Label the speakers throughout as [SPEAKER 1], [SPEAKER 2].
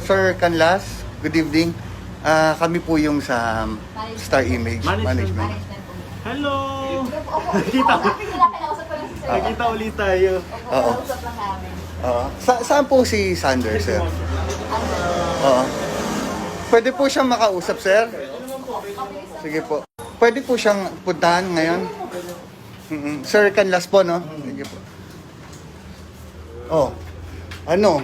[SPEAKER 1] Sir Canlas, good evening. Ah, kami po yung sa Star Image
[SPEAKER 2] Management.
[SPEAKER 1] Management.
[SPEAKER 2] Hello! Nakita ko. Nakita ulit tayo.
[SPEAKER 1] Oo. Oo. Sa- saan po si Sander, sir? Oo. Pwede po siyang makausap, sir? Sige po. Pwede po siyang puntahan ngayon? Mm-mm. Sir Canlas po, no? Sige po. Oh. Ano?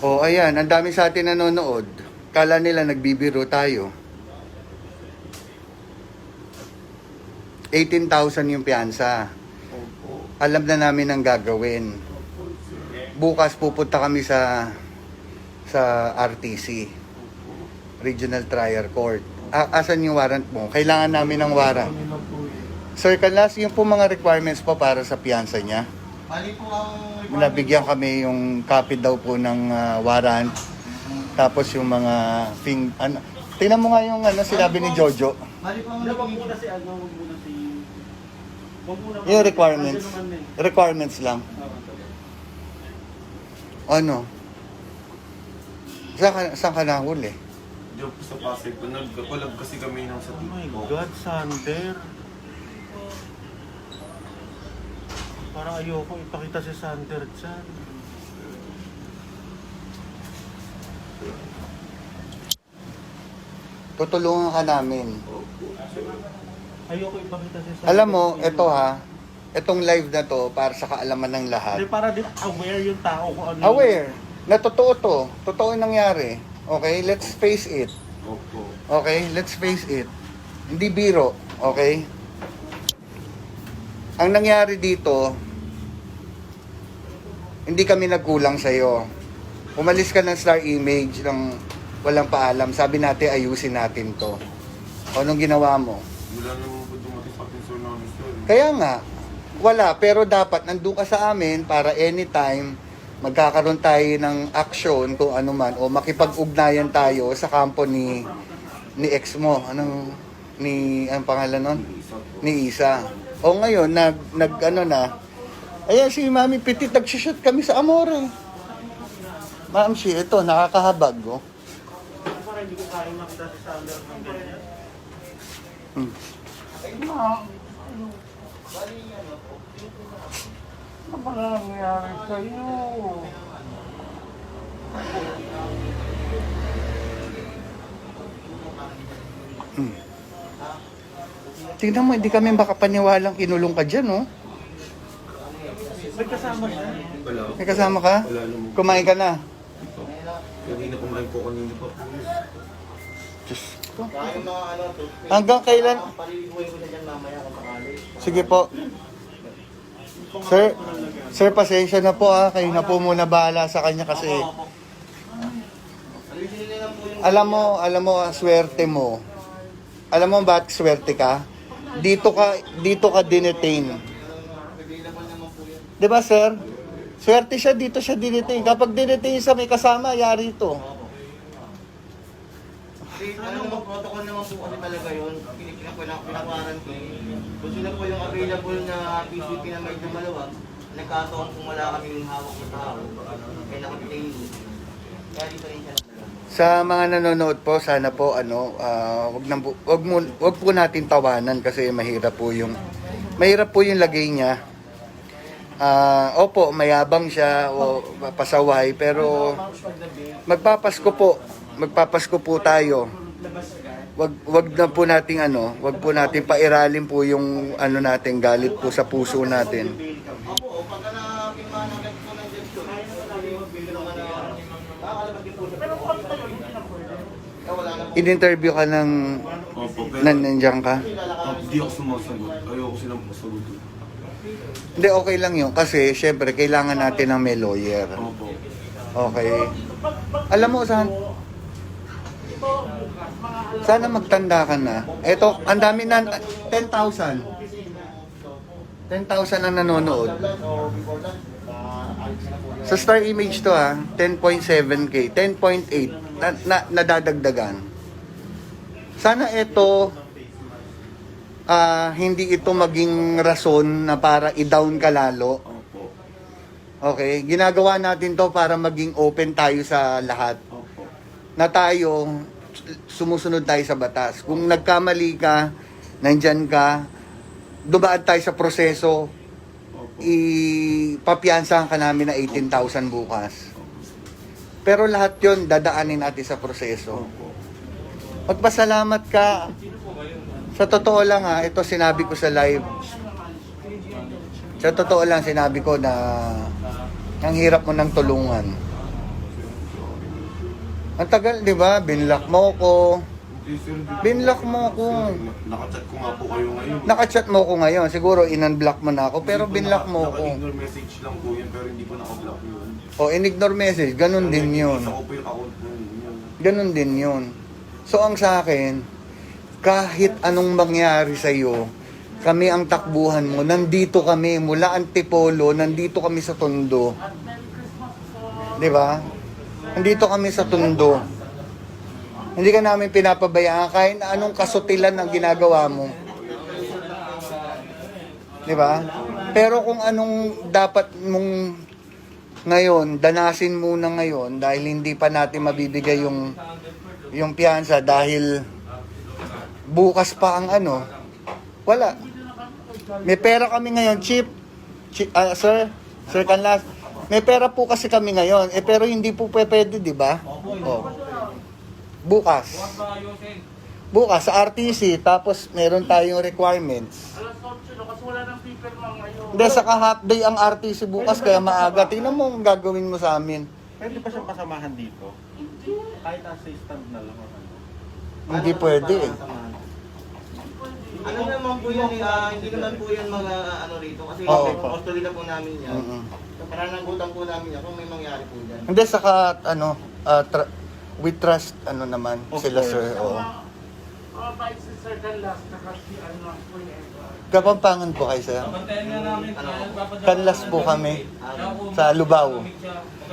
[SPEAKER 1] Oh, ayan. Ang dami sa atin nanonood. Kala nila nagbibiro tayo. 18,000 yung piyansa. Alam na namin ang gagawin. Bukas pupunta kami sa sa RTC. Regional Trial Court. A- asan yung warrant mo? Kailangan namin ng warrant. Sir Canlas, yung po mga requirements po para sa piyansa niya.
[SPEAKER 3] Mali po ang
[SPEAKER 1] Nabigyan kami yung copy daw po ng ah, warrant. Tapos yung mga thing... Ano, tingnan mo nga yung ano, sinabi ni Jojo.
[SPEAKER 3] Mali po ang
[SPEAKER 2] wag muna si ano, wag muna si... Wag muna.
[SPEAKER 1] Yung requirements.
[SPEAKER 2] Naman eh.
[SPEAKER 1] Requirements lang. Ano? Saan ka, saan ka nahuli?
[SPEAKER 4] Ako sa Pasig. Nagkakulag kasi kami ng sa
[SPEAKER 2] Oh my
[SPEAKER 4] TikTok.
[SPEAKER 2] God, Sander. Parang ayoko ipakita si Sander dyan.
[SPEAKER 1] Tutulungan ka namin.
[SPEAKER 2] Ayoko ipakita si Sander.
[SPEAKER 1] Alam mo, ito ha, itong live na to para sa kaalaman ng
[SPEAKER 2] Hindi,
[SPEAKER 1] lahat.
[SPEAKER 2] para din aware yung tao kung ano.
[SPEAKER 1] Aware na totoo to. Totoo yung nangyari. Okay, let's face it.
[SPEAKER 4] Opo.
[SPEAKER 1] Okay, let's face it. Hindi biro. Okay? Ang nangyari dito, hindi kami nagkulang sa'yo. Umalis ka ng star image ng walang paalam. Sabi natin, ayusin natin to. O, anong ginawa mo?
[SPEAKER 4] Wala naman po dumating sa akin sir namin sir.
[SPEAKER 1] Kaya nga, wala. Pero dapat nandun ka sa amin para anytime magkakaroon tayo ng action kung ano man o makipag-ugnayan tayo sa kampo ni ni ex mo. Anong ni ang pangalan nun? Ni Isa. O ngayon nag nag ano na. Ayan si Mami Petit nag-shoot kami sa Amore. Ma'am si ito nakakahabag oh.
[SPEAKER 2] Parang hindi ko kaya makita ng ganyan.
[SPEAKER 1] Hmm.
[SPEAKER 3] Ano ba nangyari sa'yo?
[SPEAKER 1] Tingnan mo, hindi kami makapaniwalang kinulong ka dyan, oh.
[SPEAKER 2] May kasama siya.
[SPEAKER 4] Wala.
[SPEAKER 1] May kasama ka?
[SPEAKER 4] Wala naman.
[SPEAKER 1] Kumain ka na?
[SPEAKER 4] Kanina kumain po kanina pa po.
[SPEAKER 1] Diyos ko. Hanggang kailan? Sige po. Sir, sir, pasensya na po ah. Kayo na po muna bahala sa kanya kasi alam mo, alam mo, ang swerte mo. Alam mo bakit swerte ka? Dito ka, dito ka dinetain.
[SPEAKER 3] Available naman po yun.
[SPEAKER 1] 'Di ba, sir? Swerte siya dito siya dinetain. Kapag dinetain sa may kasama, yari ito.
[SPEAKER 3] Ano naman, protocol naman po kasi talaga yun. Pinakwaran ko eh. Kung sila po yung available na PCP na may maluwag, nagkataon kung wala kaming hawak na tao, kaya nakapitain Kaya dito rin siya.
[SPEAKER 1] Sa mga nanonood po, sana po ano, ah, wag na wag mo wag po natin tawanan kasi mahirap po yung mahirap po yung lagay niya. Ah, opo, mayabang siya o pasaway pero magpapasko po. Magpapasko po tayo. Wag wag na po nating ano, wag po natin pairalin po yung ano natin galit po sa puso natin.
[SPEAKER 3] Opo, pagka ng ng na din po siya. Pero kung kayo, hindi na pwede.
[SPEAKER 1] In-interview ka ng
[SPEAKER 4] Opo. Pero
[SPEAKER 1] nan nandiyan ka?
[SPEAKER 4] Hindi ako sumasagot. Ayoko silang masagot.
[SPEAKER 1] Hindi, okay lang yun. Kasi, syempre, kailangan natin ng may lawyer.
[SPEAKER 4] Opo.
[SPEAKER 1] Okay. Alam mo, saan? Sana magtanda ka na. Ito, ang dami na, 10,000. 10,000 ang nanonood. Sa Star Image to ha, 10.7k, 10.8 na, na, nadadagdagan. Sana ito, ah, hindi ito maging rason na para i-down ka lalo.
[SPEAKER 4] Opo.
[SPEAKER 1] Okay? Ginagawa natin to para maging open tayo sa lahat.
[SPEAKER 4] Opo.
[SPEAKER 1] Na tayo, sumusunod tayo sa batas. Kung nagkamali ka, nandyan ka, dumaan tayo sa proseso,
[SPEAKER 4] Opo.
[SPEAKER 1] ipapiansahan ka namin na 18,000 bukas. Pero lahat yon dadaanin natin sa proseso.
[SPEAKER 4] Opo.
[SPEAKER 1] Magpasalamat ka. Sa totoo lang ha, ito sinabi ko sa live. Sa totoo lang sinabi ko na ang hirap mo ng tulungan. Ang tagal, di ba? Binlock mo ko. Binlock mo ko.
[SPEAKER 4] Nakachat ko nga po kayo ngayon.
[SPEAKER 1] Nakachat mo ko ngayon. Siguro in-unblock mo na ako. Pero binlock mo ko.
[SPEAKER 4] Naka-ignore message lang po yun, pero hindi po naka-block yun.
[SPEAKER 1] O in-ignore message. Ganun din
[SPEAKER 4] ko yun.
[SPEAKER 1] Ganun din yun. So ang sa akin, kahit anong mangyari sa iyo, kami ang takbuhan mo. Nandito kami mula Antipolo, nandito kami sa Tondo. 'Di ba? Nandito kami sa Tondo. Hindi ka namin pinapabayaan kahit anong kasutilan ang ginagawa mo. 'Di ba? Pero kung anong dapat mong ngayon, danasin muna ngayon dahil hindi pa natin mabibigay yung yung piyansa dahil bukas pa ang ano. Wala. May pera kami ngayon, Chip. Chip ah, sir, Sir Canlas. May pera po kasi kami ngayon. Eh pero hindi po pwede, di ba? Oh. Bukas. Bukas sa RTC tapos meron tayong requirements. Hindi, saka half day ang RTC bukas kaya maaga. Tingnan mo ang gagawin mo sa amin.
[SPEAKER 2] Pwede pa siyang kasamahan dito? Kahit assistant na lang.
[SPEAKER 1] Hindi pwede eh.
[SPEAKER 3] Ano naman po yun, eh, ah, hindi naman po yun mga ano rito. Kasi
[SPEAKER 1] Oo.
[SPEAKER 3] custody na po namin yan.
[SPEAKER 1] Mm-mm.
[SPEAKER 3] So, pananagutan po namin yan kung may mangyari po dyan.
[SPEAKER 1] Hindi, saka, ano, ah, tra- we trust, ano naman,
[SPEAKER 2] Of
[SPEAKER 1] sila,
[SPEAKER 2] course.
[SPEAKER 1] sir. Oo.
[SPEAKER 5] Mabait si Sir Canlas na kasi ano, forever.
[SPEAKER 1] Kapampangan po kayo, sir. Kanlas po kami sa Lubao.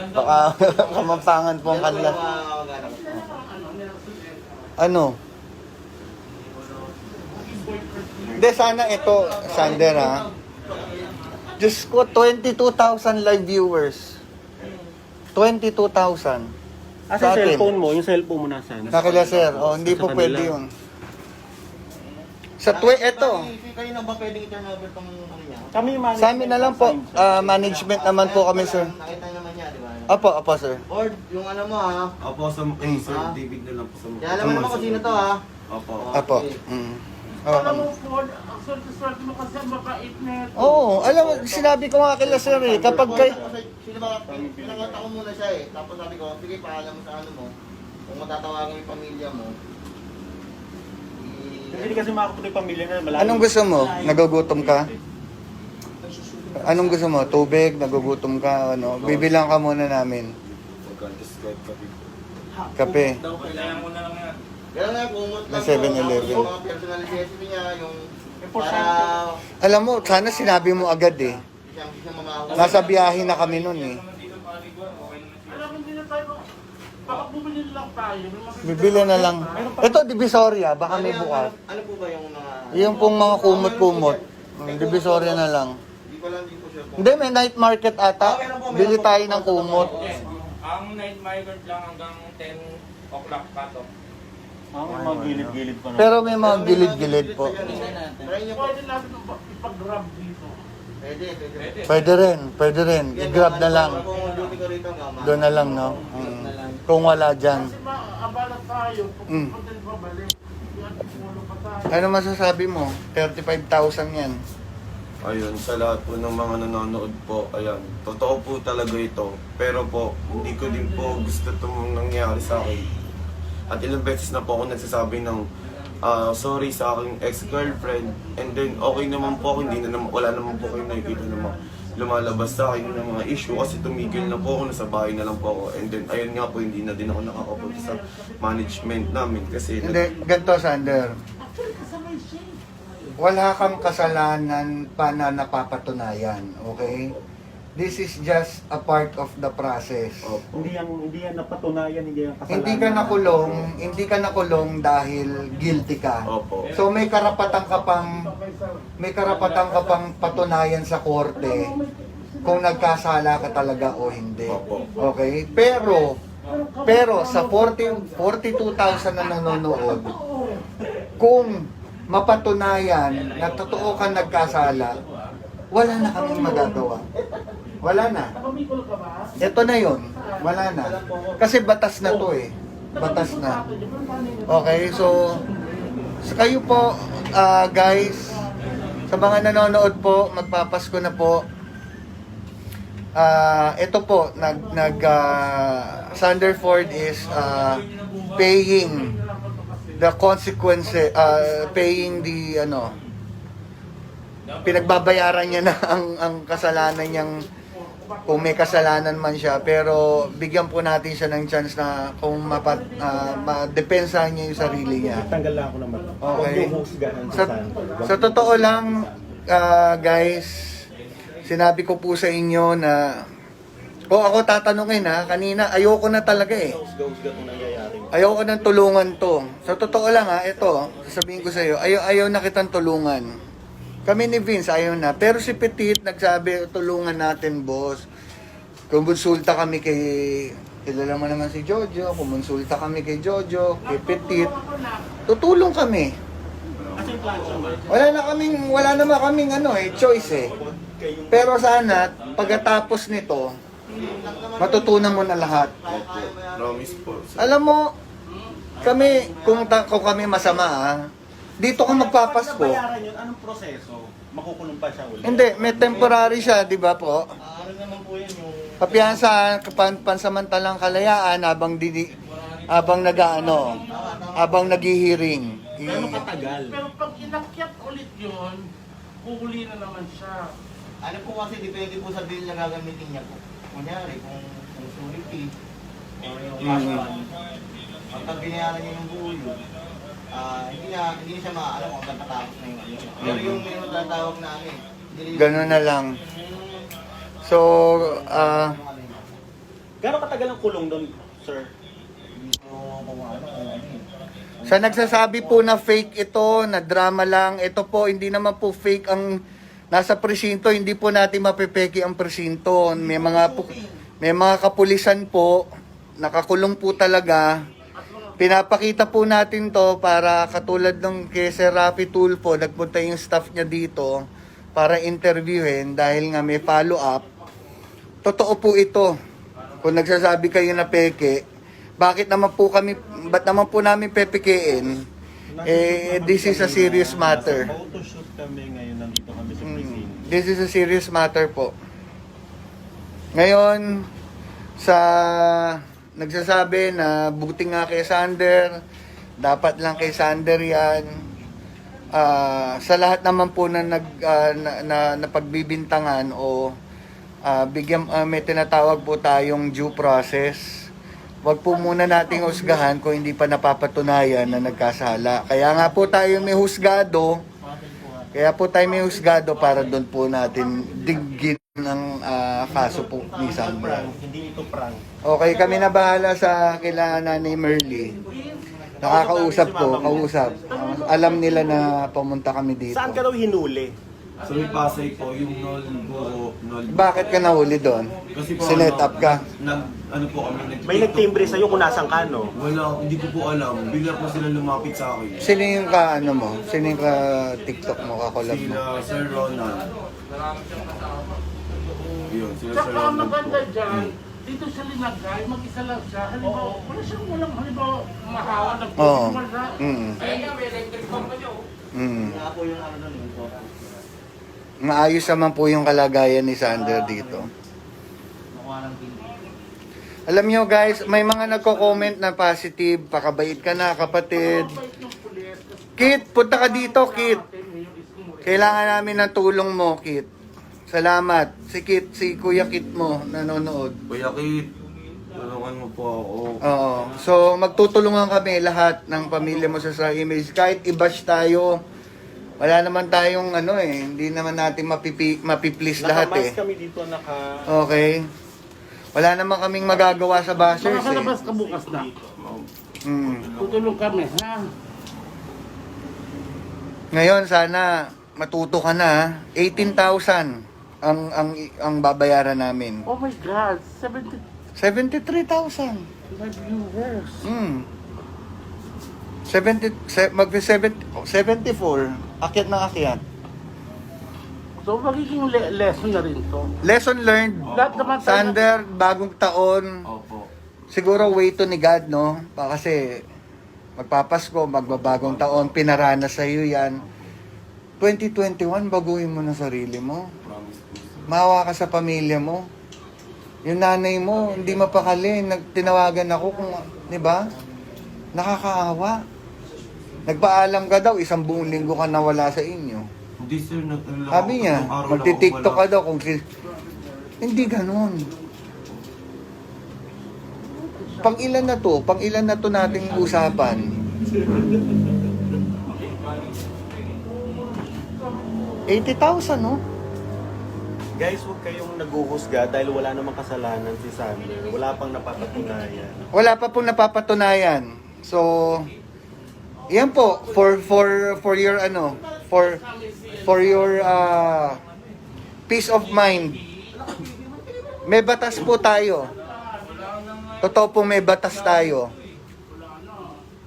[SPEAKER 1] Baka kamampangan po ang
[SPEAKER 3] Yan po
[SPEAKER 1] kanlas.
[SPEAKER 3] yung mga.
[SPEAKER 1] Ano? Hindi, sana ito, Sander, ha? Diyos ko, 22,000 live viewers. 22,000.
[SPEAKER 2] Ah,
[SPEAKER 1] Sa
[SPEAKER 2] sa
[SPEAKER 1] atin.
[SPEAKER 2] cellphone mo, yung cellphone mo nasaan?
[SPEAKER 1] Sa kila, sir. Oh, hindi
[SPEAKER 2] Sa
[SPEAKER 1] po
[SPEAKER 2] kanila.
[SPEAKER 1] pwede yun. Sa ito.
[SPEAKER 3] Bakit Kayo na ba pwedeng i-turn over tong ano niya?
[SPEAKER 2] Kami yung management.
[SPEAKER 1] Sa amin na lang po. Ah, management naman po kami, sir.
[SPEAKER 3] Nakita naman niya, di ba?
[SPEAKER 1] Apo, apo, sir.
[SPEAKER 3] Or yung ano mo ha.
[SPEAKER 4] Opo, sa eh, Sir. David na lang po sa
[SPEAKER 3] Kaya alam mo naman kung sino to ha.
[SPEAKER 4] Opo.
[SPEAKER 1] Apo. Mm. Oh,
[SPEAKER 5] Alam mo po, ang swerte-swerte mo kasi ang mabait na ito.
[SPEAKER 1] Oo, alam mo, sinabi ko nga kila sir eh, kapag kay...
[SPEAKER 3] Sino ba? Pinangata ko muna siya eh. Tapos sabi ko, sige paalam mo sa ano mo. Kung matatawagan yung pamilya mo.
[SPEAKER 2] Kasi hindi kasi makapunta yung pamilya na malayo.
[SPEAKER 1] Anong gusto mo? Nagugutom ka? Anong gusto mo? Tubig? Nagugutom ka? Ano? Bibilang ka muna namin.
[SPEAKER 4] Magka-describe ka po.
[SPEAKER 1] Kape.
[SPEAKER 3] Kaya nga, kumot lang.
[SPEAKER 1] May 7-Eleven.
[SPEAKER 3] Yung mga personal niya, yung para
[SPEAKER 1] Alam mo, sana sinabi mo agad eh. Nasa biyahe na kami nun eh.
[SPEAKER 5] Baka bumili lang tayo.
[SPEAKER 1] Bibili na lang. Ito, Divisoria. Baka may
[SPEAKER 3] Ano,
[SPEAKER 1] bukas.
[SPEAKER 3] ano, ano po ba yung mga...
[SPEAKER 1] Yung pong mga kumot-kumot. Mm, Divisoria na lang.
[SPEAKER 3] Hindi
[SPEAKER 1] may night market ata. Bili tayo ng kumot.
[SPEAKER 6] Ang night migrant lang hanggang 10 o'clock cut-off.
[SPEAKER 2] Ah, may mga gilid-gilid pa na.
[SPEAKER 1] Pero may mga gilid-gilid po.
[SPEAKER 3] Try niyo po.
[SPEAKER 5] Pwede natin ipag-grab dito.
[SPEAKER 3] Pwede, pwede.
[SPEAKER 1] Pwede rin, pwede rin. I-grab na lang.
[SPEAKER 3] Ang
[SPEAKER 1] Doon na lang, no? Mm. Kung wala dyan.
[SPEAKER 5] Kasi maabala tayo,
[SPEAKER 1] Mm.
[SPEAKER 5] pag mm. babalik, tayo.
[SPEAKER 1] Ano masasabi mo? 35,000 yan.
[SPEAKER 4] Ayun, sa lahat po ng mga nanonood po, ayan, totoo po talaga ito. Pero po, hindi ko din po gusto itong nangyari sa akin. At ilang beses na po ako nagsasabi ng ah, sorry sa aking ex-girlfriend. And then, okay naman po ako, hindi na naman, wala naman po kayo nakikita mga lumalabas sa akin ng mga issue kasi tumigil na po ako, nasa bahay na lang po ako. And then, ayun nga po, hindi na din ako nakakapunta sa management namin kasi
[SPEAKER 1] Hindi, ganito, Sander. Wala kang kasalanan pa na napapatunayan, okay? This is just a part of the process.
[SPEAKER 4] Opo.
[SPEAKER 2] Hindi yan, hindi yan napatunayan, hindi yan kasalanan.
[SPEAKER 1] Hindi ka nakulong, hindi ka nakulong dahil guilty ka.
[SPEAKER 4] Opo.
[SPEAKER 1] So may karapatan ka pang may karapatan ka pang patunayan sa korte kung nagkasala ka talaga o hindi.
[SPEAKER 4] Opo.
[SPEAKER 1] Okay? Pero, pero sa 40, 42,000 na nanonood, kung mapatunayan na totoo ka nagkasala, wala na kaming magagawa. Wala na.
[SPEAKER 5] Nakamikol ka ba?
[SPEAKER 1] Ito na yon Wala na. Kasi batas na to eh. Batas na. Okay, so, so kayo po, ah, guys, sa mga nanonood po, magpapasko na po. Ah, ito po, nag, nag, ah, Sanderford is ah, paying the consequences, ah, paying the, ano, pinagbabayaran niya na ang, ang kasalanan niyang kung may kasalanan man siya pero bigyan po natin siya ng chance na kung mapat uh, madepensahan niya yung sarili niya.
[SPEAKER 2] Tanggal lang ako naman.
[SPEAKER 1] Okay.
[SPEAKER 2] Huwag yung husgahan
[SPEAKER 1] Sa, sa totoo lang ah, guys, sinabi ko po sa inyo na o ako tatanungin ha, kanina ayoko na talaga eh. Ayoko nang tulungan to. Sa totoo lang ha, ito, sasabihin ko sa iyo, ayaw, ayaw na kitang tulungan. Kami ni Vince, ayaw na. Pero si Petit nagsabi, tulungan natin, boss. Kumonsulta kami kay, kilala mo naman si Jojo, kumonsulta kami kay Jojo, kay Petit. Tutulong kami. Wala na kaming, wala naman kaming ano eh, choice eh. Pero sana, pagkatapos nito, matutunan mo na lahat.
[SPEAKER 4] Promise po.
[SPEAKER 1] Alam mo, kami, kung, ta- kung kami masama ah, dito ka magpapasko.
[SPEAKER 2] Bayaran yun, anong proseso? Makukulong pa siya ulit?
[SPEAKER 1] Hindi, may temporary siya, di ba po?
[SPEAKER 3] Ah, ano naman po yun yung...
[SPEAKER 1] Papiyansa, pan, pansamantalang kalayaan habang didi, habang nag-ano, habang naghihiring.
[SPEAKER 2] Gano'ng
[SPEAKER 1] I-
[SPEAKER 2] katagal?
[SPEAKER 5] Pero pag inakyat ulit yun, huhuli na naman siya.
[SPEAKER 3] Ano po kasi, depende po sa bill na gagamitin niya po. Kunyari, kung, kung surety, or yung cash
[SPEAKER 1] Mm.
[SPEAKER 3] fund, pagka binayaran niya yung buo yun, ah, hindi na, hindi na siya maaalam kung hanggang tatapos na yung ano. Pero yung yung tatawag namin, delivery-
[SPEAKER 1] Ganun na lang. So, ah,
[SPEAKER 2] Gano'ng katagal ang kulong doon, sir?
[SPEAKER 3] Ano, ano eh.
[SPEAKER 1] sa nagsasabi po na fake ito, na drama lang, ito po, hindi naman po fake ang nasa presinto, hindi po natin mapepeki ang presinto. May mga, pu- may mga kapulisan po, nakakulong po talaga. Pinapakita po natin to para katulad ng kay Sir Rafi Tulfo, nagpunta yung staff niya dito para interviewin dahil nga may follow-up. Totoo po ito. Kung nagsasabi kayo na peke, bakit naman po kami, ba't naman po namin pepekein? Eh, this is a serious matter.
[SPEAKER 2] Photoshoot kami ngayon, nandito kami sa
[SPEAKER 1] Mm,
[SPEAKER 2] precinct.
[SPEAKER 1] This is a serious matter po. Ngayon, sa nagsasabi na buti nga kay Sander, dapat lang kay Sander yan. Ah, sa lahat naman po na nag ah, na, na, napagbibintangan o ah, bigyan ah, may tinatawag po tayong due process. Huwag po muna nating husgahan kung hindi pa napapatunayan na nagkasala. Kaya nga po tayo may husgado, kaya po tayo may husgado para doon po natin diggin ng ah, kaso po ni Sandra.
[SPEAKER 2] Hindi ito prank.
[SPEAKER 1] Okay, kami na bahala sa kila Nanay Merly. Nakakausap ko, kausap. Ah, alam nila na pumunta kami dito.
[SPEAKER 2] Saan ka daw hinuli?
[SPEAKER 4] Sa may Pasay po, yung nol.
[SPEAKER 1] Bakit ka nahuli doon?
[SPEAKER 4] Kasi po,
[SPEAKER 1] Sinet
[SPEAKER 4] ano,
[SPEAKER 1] up ka?
[SPEAKER 4] Nag, ano po kami, nag
[SPEAKER 2] May nagtimbre sa'yo kung nasan ka, no?
[SPEAKER 4] Wala, hindi ko po alam. Bigla po sila lumapit sa akin.
[SPEAKER 1] Sino yung ka, ano mo? Sino yung ka TikTok mo, kakolab mo?
[SPEAKER 4] Sila Sir Ronald. Sila
[SPEAKER 5] ang maganda dyan, dito sa Linagay, mag-isa lang siya. Halimbawa, wala siyang walang halimbawa mahawa ng
[SPEAKER 1] Oo.
[SPEAKER 5] wala.
[SPEAKER 1] Mm.
[SPEAKER 6] Ayun nga, may electric pump pa niyo.
[SPEAKER 1] Mm.
[SPEAKER 3] Kaya po yung ano yung photo.
[SPEAKER 1] Maayos naman po yung kalagayan ni Sander dito.
[SPEAKER 3] Nakuha ng bill.
[SPEAKER 1] Alam nyo guys, may mga nagko-comment na positive. Pakabait ka na kapatid. Kit, punta ka dito, Kit. Kailangan namin ng tulong mo, Kit. Salamat. Si Kit, si Kuya Kit mo, nanonood.
[SPEAKER 4] Kuya Kit, tulungan mo po ako.
[SPEAKER 1] Oo. So, magtutulungan kami lahat ng pamilya mo sa sa image. Kahit i-bash tayo, wala naman tayong ano eh, hindi naman natin mapipi, mapiplease lahat eh.
[SPEAKER 2] Nakamask kami dito, naka...
[SPEAKER 1] Okay. Wala naman kaming magagawa sa bashers eh.
[SPEAKER 5] Makakalabas ka bukas na.
[SPEAKER 1] Mm.
[SPEAKER 5] Tutulong kami, ha?
[SPEAKER 1] Ngayon, sana matuto ka na. ha? 18,000. Ang ang ang babayaran namin.
[SPEAKER 5] Oh my God, 75
[SPEAKER 1] 73,000.
[SPEAKER 5] viewers.
[SPEAKER 1] Hmm. 70 se, mag 70 74 akyat na akyat.
[SPEAKER 5] So magiging le- lesson na rin to.
[SPEAKER 1] Lesson learned.
[SPEAKER 5] Lahat naman tayo-
[SPEAKER 1] Sander, bagong taon.
[SPEAKER 4] Opo.
[SPEAKER 1] Siguro way to ni God, no? Pa kasi magpapasko, magbabagong taon, pinaranas sa iyo 'yan. 2021, baguhin mo na sarili mo. Mawa ka sa pamilya mo. Yung nanay mo, hindi mapakali. Nagtinawagan ako kung, di ba? Nakakaawa. Nagpaalam ka daw, isang buong linggo ka nawala sa inyo.
[SPEAKER 4] Hindi sir, nag- lang
[SPEAKER 1] Sabi niya, magti-tiktok ka daw kung. Hindi ganun. Pang ilan na to? Pang ilan na to nating usapan? $80,000, no?
[SPEAKER 2] Guys, huwag kayong naguhusga dahil wala namang kasalanan si Sander. Wala pang napapatunayan.
[SPEAKER 1] Wala pa pong napapatunayan. So, yan po for for for your ano, for for your uh, peace of mind. May batas po tayo. Totoo po may batas tayo.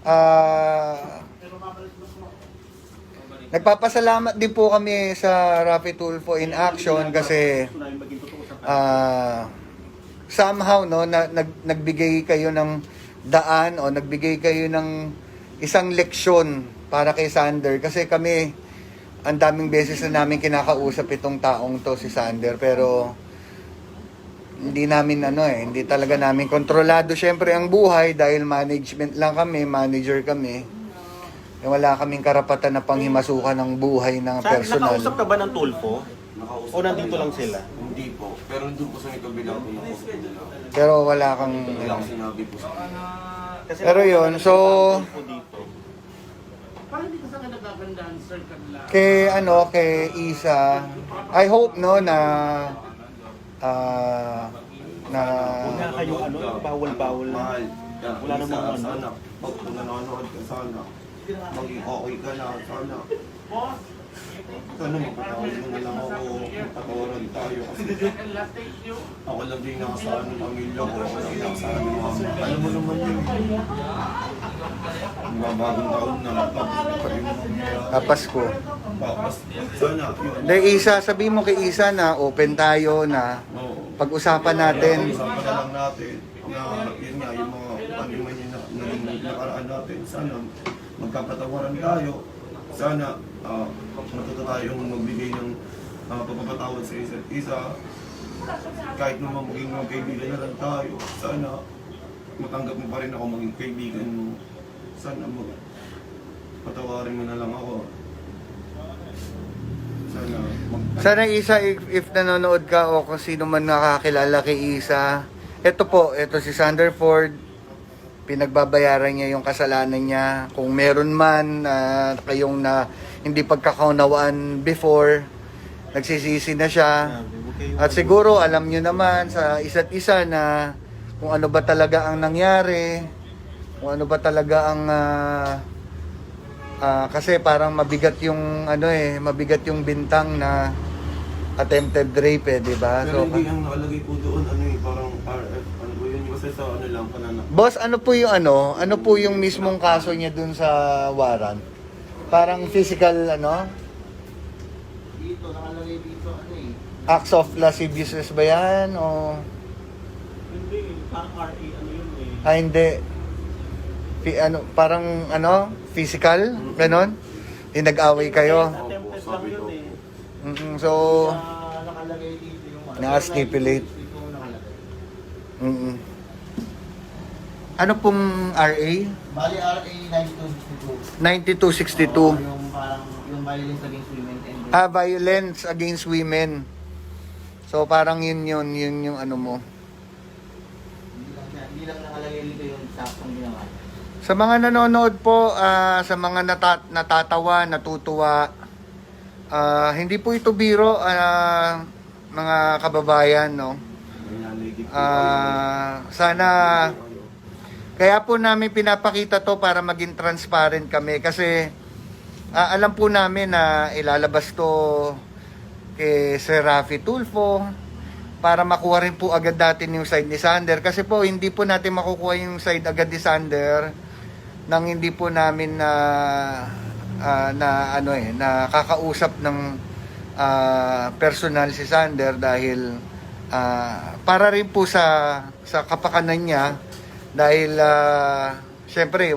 [SPEAKER 1] Ah Nagpapasalamat din po kami sa Rafi Tulfo in action kasi ah somehow no na, nag, nagbigay kayo ng daan o nagbigay kayo ng isang leksyon para kay Sander. Kasi kami ang daming beses na namin kinakausap itong taong to si Sander. Pero hindi namin ano eh hindi talaga namin kontrolado syempre ang buhay dahil management lang kami manager kami Eh, wala kaming karapatan na panghimasukan ng buhay ng
[SPEAKER 2] Sa,
[SPEAKER 1] personal
[SPEAKER 2] nakausap ka ba ng Tulfo?
[SPEAKER 4] Nakausap
[SPEAKER 2] O nandito lang sila?
[SPEAKER 4] Hindi po. Pero nandun po sa may kabila po na
[SPEAKER 1] pero wala kang
[SPEAKER 4] Wala akong sinabi po sa kanya.
[SPEAKER 2] Kasi
[SPEAKER 1] Pero
[SPEAKER 2] nakausap
[SPEAKER 1] yun,
[SPEAKER 2] ka ng
[SPEAKER 1] so-
[SPEAKER 2] Tulfo dito.
[SPEAKER 5] Parang hindi ka sa nagagandaan, sir, kanila.
[SPEAKER 1] kay ano kay Isa I hope no na ah na
[SPEAKER 2] Huwag nga kayong ano, bawal-bawal na.
[SPEAKER 4] Mahal.
[SPEAKER 2] Wala namang ano.
[SPEAKER 4] Sana. Pag kung nanonood ka sana. Maging okay ka na. Sana. Sana magpatawad mo na lang ako. Patawaran tayo. Kasi ako lang din nakasaan ng pamilya ko. Ako lang nakasaan ng mama. Alam mo naman yun. Mga bagong taon na. Tapos pa rin.
[SPEAKER 1] ah, Pasko.
[SPEAKER 4] Tapos sana. Yun.
[SPEAKER 1] Isa, sabi mo kay Isa na open tayo na
[SPEAKER 4] Oo.
[SPEAKER 1] pag-usapan natin.
[SPEAKER 4] Na lang natin na yun nga, yung mga ano man yun na, na, na, nakaraan natin. Sana magkapatawaran tayo. Sana uh, matuto tayong magbigay ng uh, pagpapatawad sa isa't isa. Kahit naman maging magkaibigan na lang tayo. Sana matanggap mo pa rin ako maging kaibigan mo. Sana mag patawarin mo na lang ako. Sana mag
[SPEAKER 1] Sana Isa, if, if nanonood ka o kung sino man nakakilala kay Isa, ito po, ito si Sander Ford, pinagbabayaran niya yung kasalanan niya. Kung meron man ah, kayong na hindi pagkakaunawaan before, nagsisisi na siya. At siguro alam nyo naman sa isa't isa na kung ano ba talaga ang nangyari, kung ano ba talaga ang ah, ah, kasi parang mabigat yung ano eh, mabigat yung bintang na attempted rape eh, di ba?
[SPEAKER 4] Pero
[SPEAKER 1] So,
[SPEAKER 4] hindi ang nakalagay po doon, ano eh, parang po yun, kasi sa ano lang, panana.
[SPEAKER 1] boss, ano po yung ano? Ano po yung mismong kaso niya dun sa warrant? Parang physical ano?
[SPEAKER 3] Dito, nakalagay dito, ano eh.
[SPEAKER 1] Acts of lasciviousness ba yan? O
[SPEAKER 2] Hindi, parang RA, ano yun eh.
[SPEAKER 1] ah, hindi? Fi- ano, parang ano? Physical? Ganon? Yung nag-away kayo?
[SPEAKER 2] Attempted lang yun eh.
[SPEAKER 1] Mm, so,
[SPEAKER 3] Ah, nakalagay dito yung.
[SPEAKER 1] Naka-stipulate.
[SPEAKER 3] Dito nakalagay.
[SPEAKER 1] mm Ano pong RA?
[SPEAKER 3] Bali, RA 9262.
[SPEAKER 1] 9262.
[SPEAKER 3] Yung parang, yung violence against women and
[SPEAKER 1] Ah, violence against women. So parang yun yun, yun yung ano mo.
[SPEAKER 3] Hindi lang, hindi lang nakalagay dito yung saktong ginawa.
[SPEAKER 1] Sa mga nanonood po, ah, sa mga nata- natatawa, natutuwa, ah, hindi po ito biro, ah, mga kababayan, no? Ah, sana kaya po namin pinapakita to para maging transparent kami. Kasi ah, alam po namin na ilalabas to kay Sir Rafi Tulfo para makuha rin po agad natin yung side ni Sander. Kasi po hindi po natin makukuha yung side agad ni Sander nang hindi po namin na ah, na ano eh nakakausap ng ah, personal si Sander dahil ah, para rin po sa sa kapakanan niya dahil ah, syempre